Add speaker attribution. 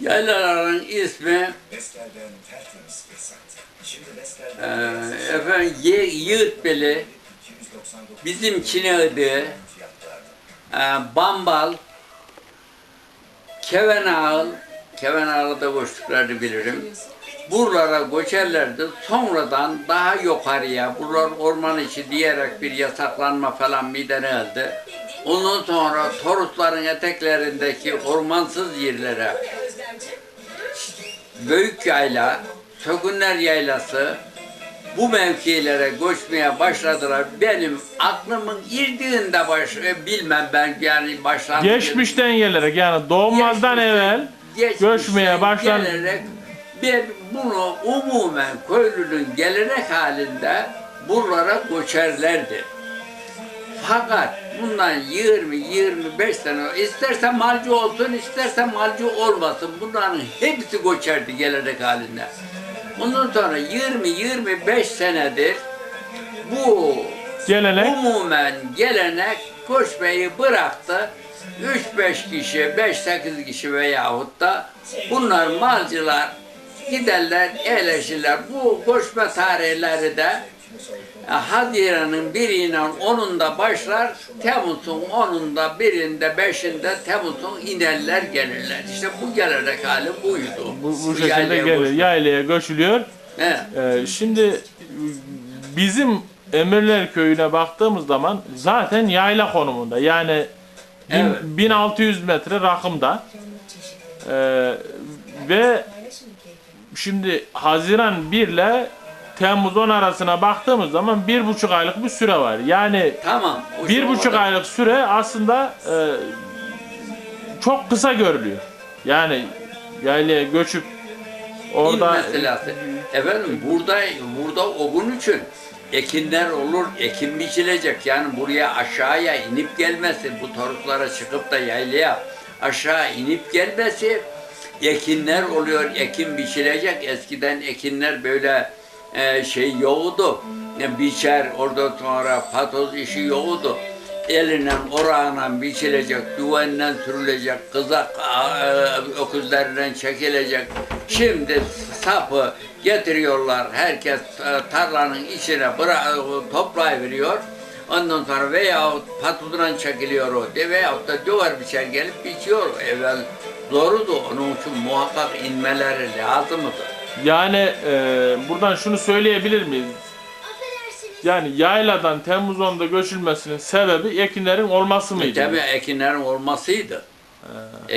Speaker 1: Yaylaların ismi e, efendim
Speaker 2: 299
Speaker 1: bizim
Speaker 2: fiyatlarda.
Speaker 1: e, Bambal, Kevenağıl, Kevenağıl'ı da koştuklarını bilirim. Buralara göçerlerdi. Sonradan daha yukarıya, buralar orman içi diyerek bir yasaklanma falan midene geldi. Ondan sonra Torosların eteklerindeki ormansız yerlere Büyük Yayla, Sökünler Yaylası bu mevkilere göçmeye başladılar. Benim aklımın girdiğinde baş, e, bilmem ben yani başlandı.
Speaker 3: Geçmişten gelerek yani doğmadan evvel
Speaker 1: Geçmişten
Speaker 3: göçmeye başlan
Speaker 1: gelerek ben bunu umumen köylünün gelenek halinde buralara göçerlerdi. Fakat bundan 20-25 sene isterse malcı olsun isterse malcı olmasın bunların hepsi göçerdi gelenek halinde. Ondan sonra 20-25 senedir bu
Speaker 3: gelenek
Speaker 1: umumen gelenek göçmeyi bıraktı. 3-5 kişi, 5-8 kişi veyahut da bunlar malcılar giderler, eleşirler. Bu göçme tarihleri de Haziran'ın biriyle onunda başlar, Temmuz'un onunda birinde beşinde Temmuz'un inerler gelirler. İşte bu gelenek hali buydu.
Speaker 3: bu, bu şekilde
Speaker 1: yaylaya
Speaker 3: gelir.
Speaker 1: göçme.
Speaker 3: Yaylaya göçülüyor.
Speaker 1: He.
Speaker 3: Ee, şimdi bizim Emirler Köyü'ne baktığımız zaman zaten yayla konumunda. Yani
Speaker 1: Evet.
Speaker 3: 1600 metre rakımda. Ee, ve şimdi Haziran 1 ile Temmuz 10 arasına baktığımız zaman bir buçuk aylık bir süre var. Yani
Speaker 1: Tamam. o
Speaker 3: bir
Speaker 1: şey
Speaker 3: buçuk
Speaker 1: orada.
Speaker 3: aylık süre aslında e, çok kısa görülüyor. Yani yaylaya göçüp orada
Speaker 1: İl meselesi. Efendim burada burada o için ekinler olur, ekin biçilecek. Yani buraya aşağıya inip gelmesi, bu toruklara çıkıp da yaylaya aşağı inip gelmesi ekinler oluyor, ekin biçilecek. Eskiden ekinler böyle e, şey yoğdu. E, biçer, orada sonra patoz işi yoğdu. Eliyle, orağıyla biçilecek, düvenle sürülecek, kızak e, öküzlerinden çekilecek. Şimdi sapı getiriyorlar, herkes e, tarlanın içine bıra- toplayıveriyor. Ondan sonra veyahut patudran çekiliyor o de veyahut da duvar biçer gelip biçiyor. Evvel zorudu, onun için muhakkak inmeleri lazımdı.
Speaker 3: Yani e, buradan şunu söyleyebilir miyiz? Yani yayladan Temmuz 10'da göçülmesinin sebebi ekinlerin olması mıydı?
Speaker 1: Tabii ekinlerin olmasıydı.